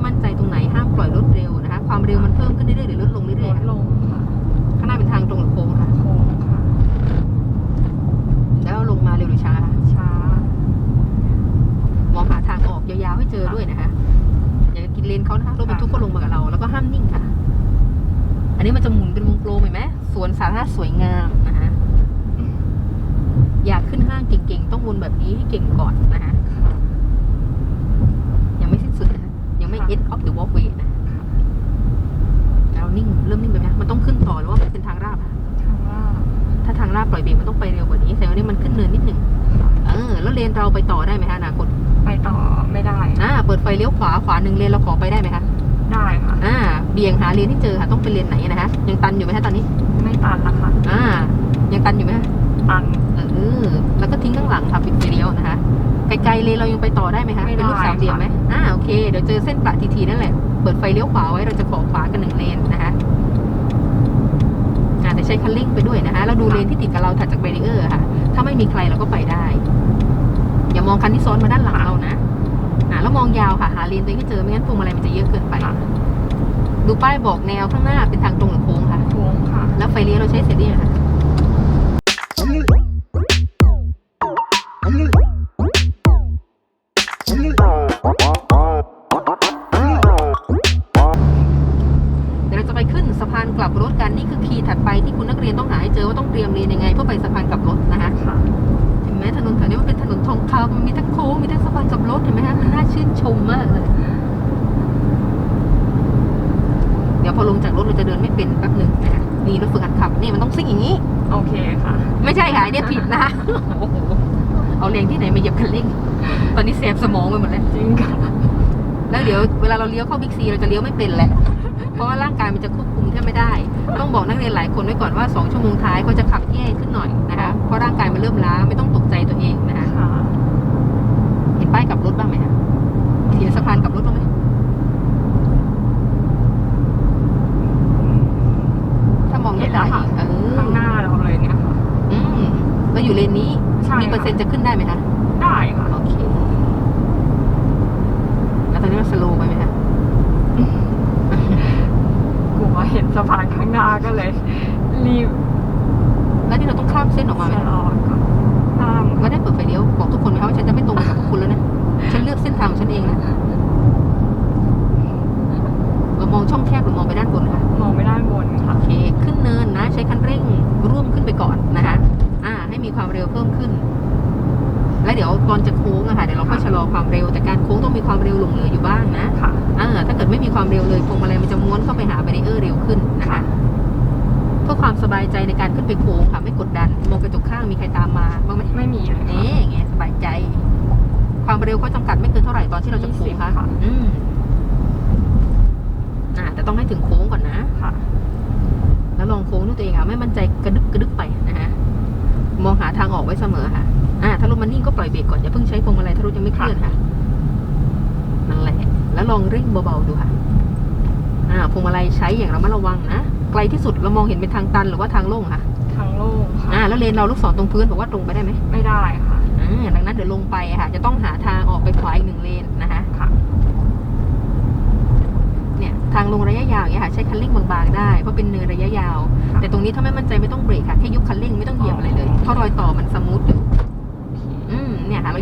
ม่มั่นใจตรงไหนห้ามปล่อยรถเร็วนะคะ ความเร็วมันเพิ่มขึ้นเรื่อยๆหรือลดลงลเรื่อยดๆค่ะลงค่ะข้างหน้าเป็นทางตรงหรือโค้งค่ะโค้งค่ะแล้วลงมาเร็วหรือช้าคะช้ามองหาทางออกยาวๆให้เจอด้วยนะคะอย่ากินเลนเขานะคะรถบรรทุกก็ลงมากับเรา แล้วก็ห้ามนิ่งค่ะ อันนี้มันจะหมุนเป็นวงกลมเห็นไหมสวนสาธารณะสวยงามนะคะอยากขึ้นห้างเก่งๆ ต้องวนแบบนี้ให้เก่งก่อนนะคะ ค่ะ ยังไม่สิ้นสุดนะคะยัง ไม่ค่ะ end of the walkway นะเรานิ่งเริ่มนิ่งไปไหมมันต้องขึ้นต่อหรือว่ามันเป็นทางราบอะทางว่าถ้าทางราบปล่อยเบรกมันต้องไปเร็วกว่านี้แต่วันนี้มันขึ้นเนินนิดหนึ่งเออ แล้วเลนเราไปต่อได้ไหมคะอนาคตไปต่อไม่ได้อ่าเปิดไฟเลี้ยวขวาขวาหนึ่งเลนเราขอไปได้ไหมคะได้ค่ะอ่า เบี่ยงหาเลนที่เจอค่ะต้องเป็นเลนไหนนะคะยังตันอยู่ไหมคะตอนนี้ ไม่ตันละค่ะอ่ายังตันอยู่ไหมคะตันเออแล้วก็ทิ้งข้างหลังค่ะปิดไฟเลี้ยวนะคะ ไกลๆเลนเรายังไปต่อได้ไหมคะไม่ได้เป็นลูกสามเหลี่ยมไหมอ่าโอเคเดี๋ยวเจอเส้นประทีๆนั่นแหละเปิดไฟเลี้ยวขวาไว้เราจะขอขวากันหนึ่งเลนนะคะอ่าแต่ใช้คันเร่งไปด้วยนะคะแล้วดูเลนที่ติดกับเราถัดจากเบรีเออร์ค่ะ ถ้าไม่มีใครเราก็ไปได้ อย่ามองคันที่ซ้อนมาด้านหลังเรานะอ่าแล้วมองยาวค่ะหาเลนตัวเองให้เจอไม่งั้นพวงมาลัยมันจะเยอะเกินไปค่ะดูป้ายบอกแนวข้างหน้าเป็นทางตรงหรือโค้งค่ะโค้งค่ะ แล้วไฟเลี้ยวเราใช้เสร็จหรือยังคะเดี๋ยวพอลงจากรถเราจะเดินไม่เป็นแป๊บหนึ่งนะคะนี่รถฝึกหัดขับนี่มันต้องซิ่งอย่างนี้ โอเคค่ะ ไม่ใช่ค่ะไอเนี่ยผิดนะคะโอ้โหเอาแรงที่ไหนมาเหยียบคันเร่ง ตอนนี้แสบสมองไปหมดแล้วจริงค่ะ แล้วเดี๋ยวเวลาเราเลี้ยวเข้าบิ๊กซีเราจะเลี้ยวไม่เป็นแหละ เพราะว่าร่างกายมันจะควบคุมแทบไม่ได้ ต้องบอกนักเรียนหลายคนไว้ก่อนว่า 2 ชั่วโมงท้ายก็จะขับแย่ขึ้นหน่อยนะคะ เพราะร่างกายมันเริ่มล้าไม่ต้องตกใจตัวเองนะคะค่ะเห็นป้ายกลับรถบ้างไหมคะเห็นสะพานกลับรถบ้างไหมถ้ามอง เห็ เห็ น น แล้ ได้ วค่ะ เออ ข้างหน้าเราเลยเนี่ยค่ะ อืมแล้วอยู่เลนนี้ ใช่ มีเปอร์เซ็นต์จะขึ้น ได้ไหมคะ หลงเหลืออยู่บ้างนะค่ะอ่าถ้าเกิดไม่มีความเร็วเลยพวงมาลัยมันจะม้วนเข้าไปหาแบรีเออร์เร็วขึ้นนะคะเพื่อความสบายใจในการขึ้นไปโค้งค่ะไม่กดดันมองกระจกข้างมีใครตามมาบ้างไหมไม่มีเลยเอ๊ะไงสบายใจ ความเร็วเขาจำกัดไม่เกินเท่าไหร่ตอนที่เราจะโค้งคะ20ค่ะอืมอ่าแต่ต้องให้ถึงโค้งก่อนนะค่ะ แล้วลองโค้งด้วยตัวเองค่ะไม่มั่นใจกระดึกกระดึกไปนะฮะมองหาทางออกไว้เสมอค่ะ อ่าถ้ารถมันนิ่งก็ปล่อยเบรกก่อนอย่าเพิ่งใช้พวงมาลัยถ้ารถยังไม่เคลื่อนค่ะ นั่นแหละ แล้วลองเร่งเบาๆดูค่ะ อ่าพวงมาลัยใช้อย่างระมัดระวังนะไกลที่สุดเรามองเห็นเป็นทางตันหรือว่าทางโล่งค่ะทางโล่งอ่าค่ะแล้วเลนเราลูกศรตรงพื้นบอกว่าตรงไปได้ไหมไม่ได้ค่ะอ่าดังนั้นเดี๋ยวลงไปอะค่ะ จะต้องหาทางออกไปขวาอีกหนึ่งเลนนะคะค่ะเนี่ยทางลงระยะยาวอย่างเงี้ยค่ะ ใช้คันเร่งบางๆได้เพราะเป็นเนินระยะยาวค่ะแต่ตรงนี้ถ้าไม่มั่นใจไม่ต้องเบรกค่ะแค่ยกคันเร่งไม่ต้องเหยียบอะไรเลยเพราะรอยต่อมันสมูทอยู่อืม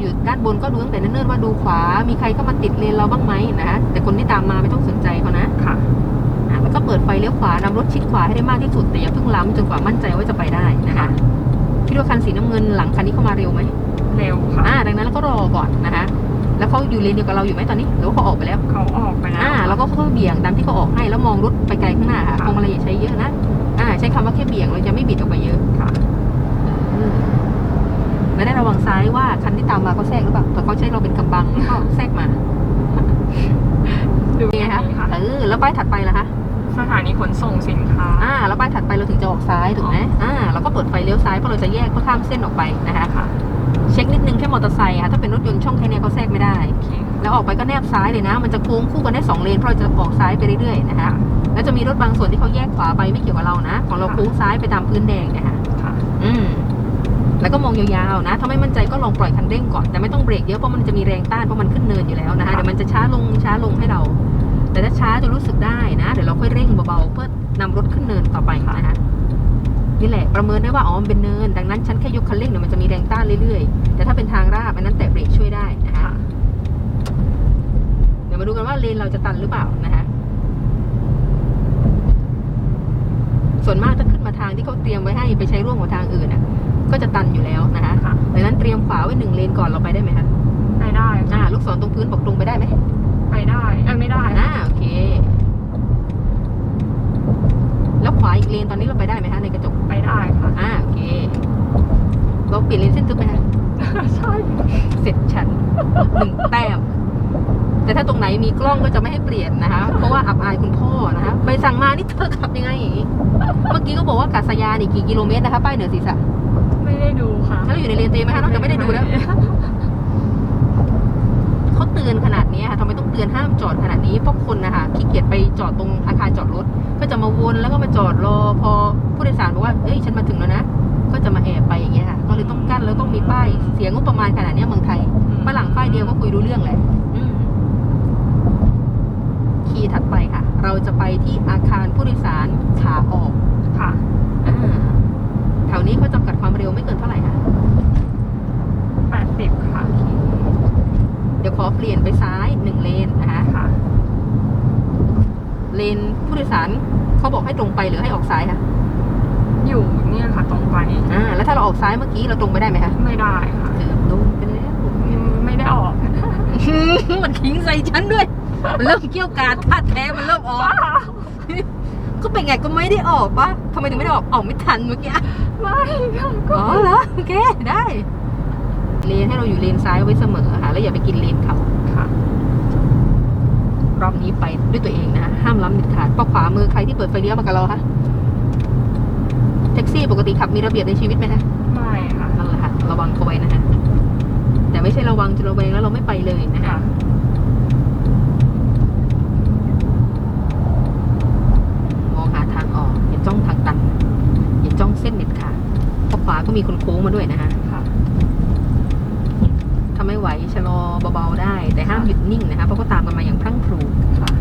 เนี่ยค่ะเราอยู่ด้านบนก็ดูตั้งแต่เนิ่นๆว่าดูขวา มีใครเข้ามาติดเลนเราบ้างไหมนะคะแต่คนที่ตามมาไม่ต้องสนใจเขานะค่ะอะแล้วก็เปิดไฟเลี้ยวขวานำรถชิดขวาให้ได้มากที่สุดแต่อย่าเพิ่งล้ำจนกว่ามั่นใจว่าจะไปได้นะคะคิดว่าคันสีน้ำเงินหลังคันนี้เข้ามาเร็วไหมเร็วค่ะอ่าดังนั้นเราก็รอก่อนนะคะแล้วเขาอยู่เลนเดียวกับเราอยู่ไหมตอนนี้หรือว่าเขาออกไปแล้วเขาออกไปแล้วอ่าเราก็ค่อยๆเบี่ยงตามที่เขาออกให้แล้วมองรถไปไกลข้างหน้าค่ะพวงมาลัยอย่าใช้เยอะนะอ่าใช้คำว่าแค่เบี่ยงเราจะไม่บิดออกไปเยอะค่ะ อืมแล้วได้ระวังซ้ายว่าคันที่ตามมาเขาแทรกหรือเปล่าแต่เขาใช้เราเป็นกำบังแล้วก็แทรกมา ดูเป็นไงคะนี้ค่ะเออแล้วป้ายถัดไปล่ะคะสถานีขนส่งสินค้า อ่า แล้วป้ายถัดไปเราถึงจะออกซ้ายถูกไหมอ่า เราก็เปิดไฟเลี้ยวซ้ายเพราะเราจะแยกเพื่อข้ามเส้นออกไปนะคะค่ะ เช็คนิดนึงแค่มอเตอร์ไซค์ค่ะ ถ้าเป็นรถยนต์ช่องแค่เนี้ยเขาแทรกไม่ได้โอเคแล้วออกไปก็แนบซ้ายเลยนะ มันจะโค้งคู่กันได้สองเลน เพราะเราจะออกซ้ายไปเรื่อยๆนะคะ แล้วจะมีรถบางส่วนที่เขาแยกขวาไปไม่เกี่ยวกับเรานะ ของเราโค้งซ้ายไปตามพื้นแดงเนะคะ ค่ะ อืม แล้วก็มองยาวๆนะถ้าไม่มั่นใจก็ลองปล่อยคันเร่งก่อน แต่ไม่ต้องเบรกเยอะเพราะมันจะมีแรงต้านเพราะมันขึ้นเนินอยู่แล้วนะคะค่ะเดี๋ยวมันจะช้าลงช้าลงให้เรา แต่ถ้าช้าจะรู้สึกได้นะ เดี๋ยวเราค่อยเร่งเบาๆเพื่อนำรถขึ้นเนินต่อไปนะคะนี่แหละประเมินได้ว่าอ๋อมันเป็นเนิน ดังนั้นฉันแค่ยกคันเร่งเดี๋ยวมันจะมีแรงต้านเรื่อยๆ แต่ถ้าเป็นทางราบอันนั้นแตะเบรกช่วยได้นะคะค่ะเดี๋ยวมาดูกันว่าเลนเราจะตันหรือเปล่านะคะส่วนมากถ้าขึ้นมาทางที่เขาเตรียมไว้ให้ไปใช้ร่วมกับทางอื่นน่ะ ก็จะตันอยู่แล้วนะคะค่ะ ดังนั้นเตรียมขวาไว้หนึ่งเลนก่อนเราไปได้ไหมคะไปได้อ่าลูกศรตรงพื้นบอกตรงไปได้ไหมไปได้เอ้ยไม่ได้อ่าโอเค แล้วขวาอีกเลนตอนนี้เราไปได้ไหมคะในกระจกไปได้ค่ะอ่าโอเคเราเปลี่ยนเลนเส้นทึบไหมคะใช่เสร็จฉันหนึ่งแต้มแต่ถ้าตรงไหนมีกล้องก็จะไม่ให้เปลี่ยนนะคะ เพราะว่าอับอายคุณพ่อนะคะใบสั่งมานี่เธอขับยังไง เมื่อกี้ก็บอกว่ากาศยานอีกกี่กิโลเมตรนะคะป้ายเหนือศีรษะไม่ได้ดู ค่ะแล้วเราอยู่ในเลนตัวเองไหมคะนอกจากไม่ได้ดูแล้วเขาเตือนขนาดนี้ค่ะทำไมต้องเตือนห้ามจอดขนาดนี้เพราะคนนะคะขี้เกียจไปจอดตรงอาคารจอดรถ ก็จะมาวนแล้วก็มาจอดรอพอผู้โดยสารบอกว่าเอ้ยฉันมาถึงแล้วนะก็จะมาแอบไปอย่างเงี้ยค่ะก็เลยต้องกั้นแล้วต้องมีป้ายเสียงงบประมาณขนาดเนี้ยเมืองไทยฝรั่งป้ายเดียวก็คุยรู้เรื่องแหละอืมคีย์ถัดไปค่ะ เราจะไปที่อาคารผู้โดยสารขาออกค่ะ อ่าแถวนี้เขาจำกัดความเร็วไม่เกินเท่าไหร่ค่ะ แปดสิบค่ะ เดี๋ยวขอเปลี่ยนไปซ้ายหนึ่งเลนนะคะ ค่ะ เลนผู้โดยสารเขาบอกให้ตรงไปหรือให้ออกซ้ายคะอยู่เนี่ยค่ะตรงไปอ่าแล้วถ้าเราออกซ้ายเมื่อกี้เราตรงไปได้ไหมคะไม่ได้ค่ะเกือบโดนไปแล้วอืมไม่ได้ออก มันทิ้งใส่ฉันด้วย มันเริ่มเกี่ยวกาดท่าแท้มันเริ่มออกก็เป็นไงก็ไม่ได้ออกปะทำไมถึงไม่ได้ออกออกไม่ทันเมื่อกี้ไม่ค่ะก็อ๋อเหรอโอเคได้เลนให้เราอยู่เลนซ้ายไว้เสมอค่ะ แล้วอย่าไปกินเลนเขาค่ะ รอบนี้ไปด้วยตัวเองนะห้ามล้ำเด็ดขาดเพราะขวามือใครที่เปิดไฟเลี้ยวมากับเราคะแท็กซี่ปกติขับมีระเบียบในชีวิตไหมคะไม่ค่ะนั่นแหละค่ะระวังเขาไว้นะคะแต่ไม่ใช่ระวังจนระเวงแล้วเราไม่ไปเลยนะคะค่ะมองหาทางออกอย่าจ้องทางตันอย่าจ้องเส้นเด็ดขาดเพราะขวาก็มีคนโค้งมาด้วยนะคะ ค่ะ ถ้าไม่ไหวชะลอ เบาๆได้ แต่ห้ามหยุดนิ่งนะคะเพราะก็ตามกันมาอย่างพรั่งพรูค่ะ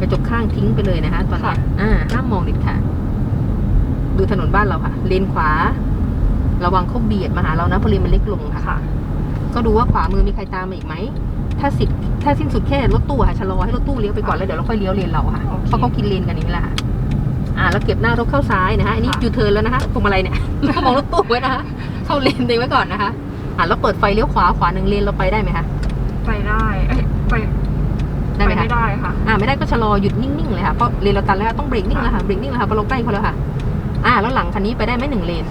กระจกข้างทิ้งไปเลยนะคะ ตอนนี้ค่ะอ่าห้ามมองเด็ดขาดดูถนนบ้านเราค่ะ เลนขวา ระวังเขาเบียดมาหาเรานะเพราะเลนมันเล็กลงค่ะค่ะ ก็ดูว่าขวามือมีใครตามมาอีกไหมถ้าสิถ้าสิ้นสุดแค่รถตู้ค่ะชะลอให้รถตู้เลี้ยวไปก่อนแล้วเดี๋ยวเราค่อยเลี้ยวเลนเราค่ะโอเคเพราะเขากินเลนกันอย่างนี้แหละค่ะอ่าแล้วเก็บหน้ารถเข้าซ้ายนะคะอันนี้ค่ะยูเทิร์นแล้วนะคะพวงมาลัยเนี่ยเรามองรถตู้ไว้นะคะเข้าเลนตัวเองไว้ก่อนนะคะ อ่าแล้วเปิดไฟเลี้ยวขวาขวาหนึ่งเลนเราไปได้ไหมคะไปได้เอ้ยไปได้ไหมปคะไม่ได้ค่ะ อ่าไม่ได้ก็ชะลอหยุดนิ่งๆเลยค่ะเพราะเลนเราตันแล้วค่ะต้องเบรกนิ่งแล้วค่ะเบรกนิ่งแล้วค่ะเพราะเราใกล้เขาแล้วค่ะ อ่า แล้วหลังคันนี้ไปได้ไหมหนึ่งเลน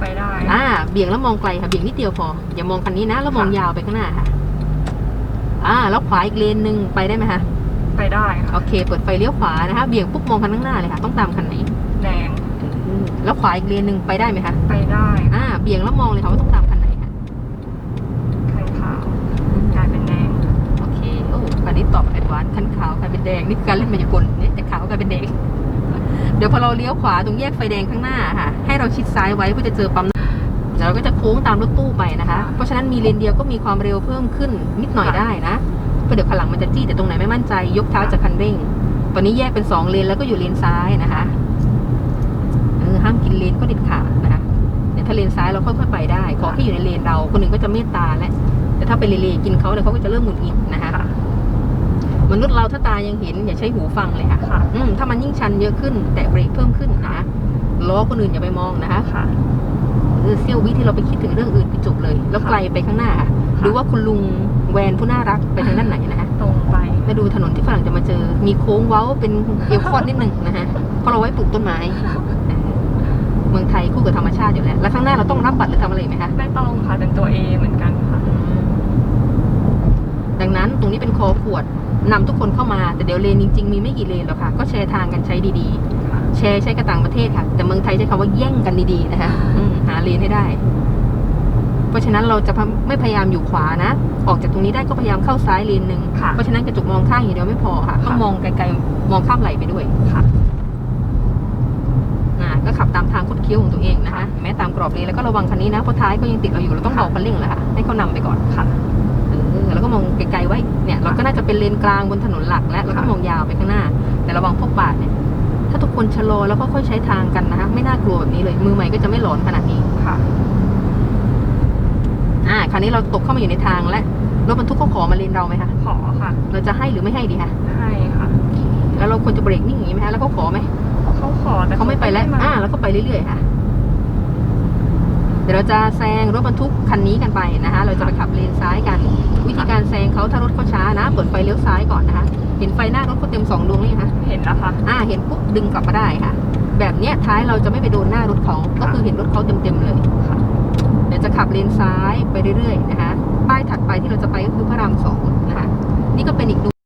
ไปได้อ่าเบี่ยงแล้วมองไกลค่ะเบี่ยงนิดเดียวพออย่ามองคันนี้นะแล้วมองค่ะยาวไปข้างหน้าค่ะ อ่า แล้วขวาอีกเลนหนึ่งไปได้ไหมคะไปได้ค่ะโอเค เปิดไฟเลี้ยวขวานะคะเบี่ยงปุ๊บมองคันข้างหน้าเลยค่ะ ต้องตามคันไหนแดงอืมแล้วขวาอีกเลนหนึ่งไปได้ไหมคะไปได้ อ่า เบี่ยงแล้วมองเลยค่ะว่าต้องตาม ดงนี่คือการเล่นมายากลเนี่ยแต่ขาวกลายเป็นแดง เดี๋ยวพอเราเลี้ยวขวาตรงแยกไฟแดงข้างหน้าค่ะ ให้เราชิดซ้ายไว้เพื่อจะเจอปั๊มน้ำมันเดี๋ยวเราก็จะโค้งตามรถตู้ไปนะคะ เพราะฉะนั้นมีเลนเดียวก็มีความเร็วเพิ่มขึ้นนิดหน่อยได้นะเพราะเดี๋ยวขางหลังมันจะจี้แต่ตรงไหนไม่มั่นใจยกเท้าจากคันเร่ง ตอนนี้แยกเป็นสองเลนแล้วก็อยู่เลนซ้ายนะคะเออห้ามกินเลนก็เด็ดขาดนะคะเดี๋ยวถ้าเลนซ้ายเราค่อยๆไปได้ ขอแค่อยู่ในเลนเราคนหนึ่งก็จะเมตตาแหละแต่ถ้าไปเลนๆกินเขาเดี๋ยวเขาก็จะเริ่มหงุดหงิดนะคะค่ะ มนุษย์เราถ้าตายังเห็น อย่าใช้หูฟังเลยค่ะค่ะอืมถ้ามันยิ่งชันเยอะขึ้น แต่เบรกเพิ่มขึ้นนะคะล้อคนอื่นอย่าไปมองนะคะค่ะเออเซี่ยววิที่เราไปคิดถึงเรื่องอื่นไปจบเลย แล้วไกลไปข้างหน้าค่ะดูว่าคุณลุงแวนผู้น่ารักไปทางด้านไหนนะคะตรงไปแล้วดูถนนที่ฝรั่งจะมาเจอ มีโค้งเว้าเป็นเอวคอดนิดนึงนะฮะเพราะเราไว้ปลูกต้นไม้เออเมืองไทยคู่กับธรรมชาติอยู่แล้ว แล้วข้างหน้าเราต้องรับบัตรหรือทำอะไรอีกไหมคะ ไม่ต้องค่ะเป็นตัว A เหมือนกันค่ะ ดังนั้นตรงนี้เป็นคอขวดนำทุกคนเข้ามาแต่เดี๋ยวเลนจริง ๆ มีไม่กี่เลนหรอกค่ะ ก็แชร์ทางกันใช้ดีค่ะๆแชร์ใช้กับต่างประเทศค่ะ แต่เมืองไทยใช้คำว่าแย่งกันดีๆนะคะอืมหาเลนให้ได้ เพราะฉะนั้นเราจะไม่พยายามอยู่ขวานะ ออกจากตรงนี้ได้ก็พยายามเข้าซ้ายเลนหนึ่งค่ะเพราะฉะนั้นกระจกมองข้างอย่างเดียวไม่พอค่ะต้องค่ะมองไกลๆมองข้ามไหลไปด้วยค่ะอ่าก็ก็ขับตามทางคดเคี้ยวของตัวเองนะคะแม้ตามกรอบเลนแล้วก็ระวังคันนี้นะเพราะท้ายก็ยังติดเราอยู่เราต้องเบาคันเร่งแหละค่ะให้เขานำไปก่อนค่ะเออแล้วก็มองไกลๆไว้เนี่ยเราก็น่าจะเป็นเลนกลางบนถนนหลักแล้วแล้วก็มองยาวไปข้างหน้า แต่ระวังพวกบาดเนี่ยถ้าทุกคนชะลอแล้วก็ค่อยใช้ทางกันนะคะไม่น่ากลัวแบบนี้เลย มือใหม่ก็จะไม่หลอนขนาดนี้ค่ะอ่าคราวนี้เราตกเข้ามาอยู่ในทางและรถบรรทุกเขาขอมาเลนเราไหมคะขอค่ะ เราจะให้หรือไม่ให้ดีคะให้ค่ะ แล้วเราควรจะเบรกนิ่งอย่างนี้ไหมคะแล้วเขาขอไหมเขาขอแต่เขาไม่ไปแล้วมาอ่าแล้วก็ไปเรื่อยๆค่ะเดี๋ยวเราจะแซงรถบรรทุกคันนี้กันไปนะคะ เราจะไปขับเลนซ้ายกัน วิธีการแซงเขาถ้ารถเขาช้านะ เปิดไฟเลี้ยวซ้ายก่อนนะคะ เห็นไฟหน้ารถเขาเต็มสองดวงเลยงคะเห็นแล้วค่ะอ่า เห็นปุ๊บดึงกลับมาได้ค่ะ แบบเนี้ยท้ายเราจะไม่ไปโดนหน้ารถเขาก็คือเห็นรถเขาเต็มๆเลยค่ะเดี๋ยวจะขับเลนซ้ายไปเรื่อยๆนะคะ ป้ายถัดไปที่เราจะไปก็คือพระรามสองนะคะ นี่ก็เป็นอีกหนึ่ง